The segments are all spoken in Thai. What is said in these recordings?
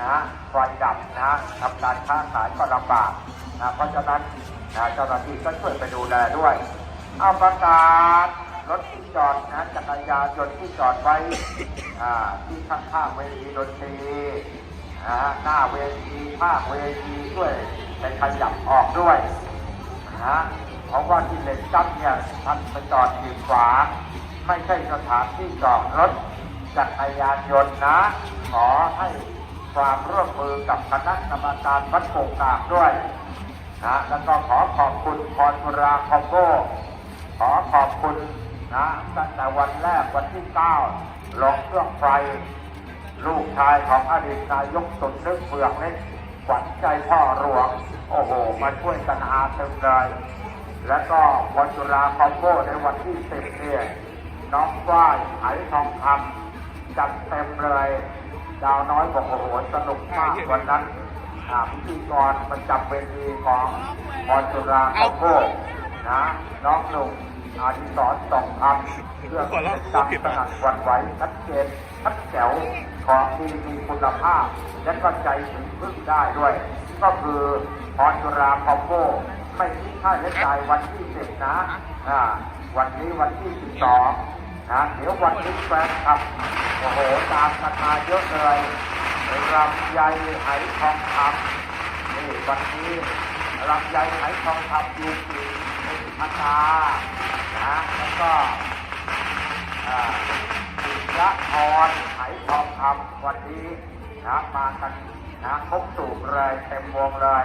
นะไฟดับนะทำการค้าขายก็ลำบากนะเพราะฉะนั้นนะเจ้าหน้าที่ก็ช่วยไปดูแลด้วย เอาประกาศรถที่จอดนะจักรยานยนต์ที่จอดไว้ที่ข้างๆเวทีดนตรีนะหน้าเวทีภาคเวทีด้วยไปขยับออกด้วยนะเพราะว่าที่เหล็กจับเนี่ยท่านไปจอดขีดขวาไม่ใช่สถานที่จอดรถจักรยานยนต์นะ ขอให้ ความร่วมมือกับคณะกรรมการวัดโป่งกากด้วยนะแล้วก็ขอขอบคุณพรบุราคอมโบขอขอบคุณนะตั้งแต่วันแรกวันที่เก้าลงเครื่องไฟ ลูกชายของอดีตนายกสุนึกเฟืองเล็กขวัญใจพ่อหลวง โอ้โห มาช่วยกันหาเต็มเลยแล้วก็วันจุฬาคอมโบในวันที่สิบเนี่ยน้องฝ้ายไหทองคำจัดเต็มเลย ดาวน้อยบอกโอ้โหสนุกมากวันนั้นอ่าพิธีกรประจำเวทีของพรจุราคอมโบนะน้องหนุ่มอาดิสรสองคำเรื่องเป็นจำสนั่นหวันไหวชัดเจนชัดแจ๋วของดีมีคุณภาพ และก็ใจถึงพึ่งได้ด้วย ก็คือพรจุราคอมโบไม่คิดค่าใช้จ่ายวันที่สิบนะอ่าวันนี้วันที่สิบสอง นะเดี๋ยววันที่แฟนครับโอ้โหตามกันมาเยอะเลยลำไยไหทองคำนี่วันนี้ลำไยไหทองคำยูปีเป็นพัฒนานะแล้วก็อ่าปิยะพรไหทองคำวันนี้นะมากันนะครบสูบเลยเต็มวงเลย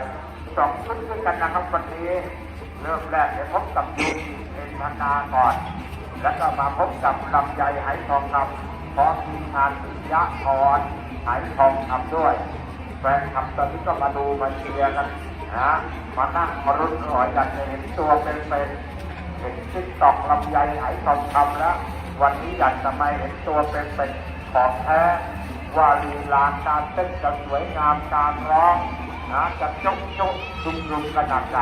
สองชุดด้วยกันนะครับวันนี้ เริ่มแรกเดี๋ยวพบกับยูปีเป็นพัฒนาก่อน แล้วก็มาพบกับลำไยไหทองคำพร้อมทีมงานปิยะพรไหทองคำด้วย แฟนคลับตอนนี้ก็มาดูมาเชียร์กันนะมานั่งมารุ้นรอยกันเห็นตัวเป็นๆเห็นติ๊กตอกลำไยไหทองคำแล้ว วันนี้อยากจะมาเห็นตัวเป็นๆของแท้ว่าลีลาการเต้นจะสวยงามการร้องนะจะจกจกดุมดุมขนาดไหน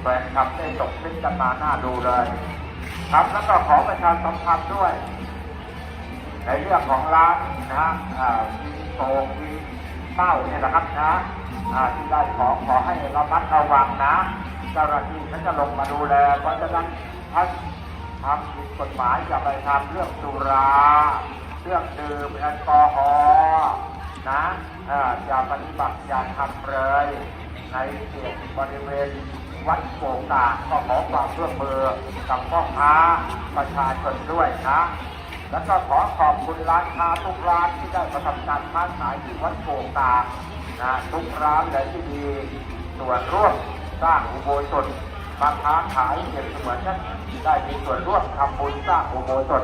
แฟนคลับได้ตกขึ้นกันมาหน้าดูเลย ครับแล้วก็ขอประชาสัมพันธ์ด้วย ในเรื่องของร้านนะฮะอ่ามีโตมีเต้าเนี่ยนะครับนะที่ได้ขอขอให้ระมัดระวังนะเจ้าหน้าที่เขาจะลงมาดูแลเพราะฉะนั้นท่านทำผิดกฎหมายอย่าไปทำเรื่องสุราเรื่องดื่มแอลกอฮอล์นะอย่าปฏิบัติอย่าทำเลยในเขตบริเวณ วัดโป่งตาก็ขอความร่วมมือกับพ่อค้าประชาชนด้วยนะแล้วก็ขอขอบคุณร้านค้าทุกร้านที่ได้ประทำการค้าขายที่วัดโป่งตานะทุกร้านเลยที่มีส่วนร่วมสร้างอุโบสถมาค้าขายเก็บเสมือนนั้นได้มีส่วนร่วมทำบุญสร้างอุโบสถ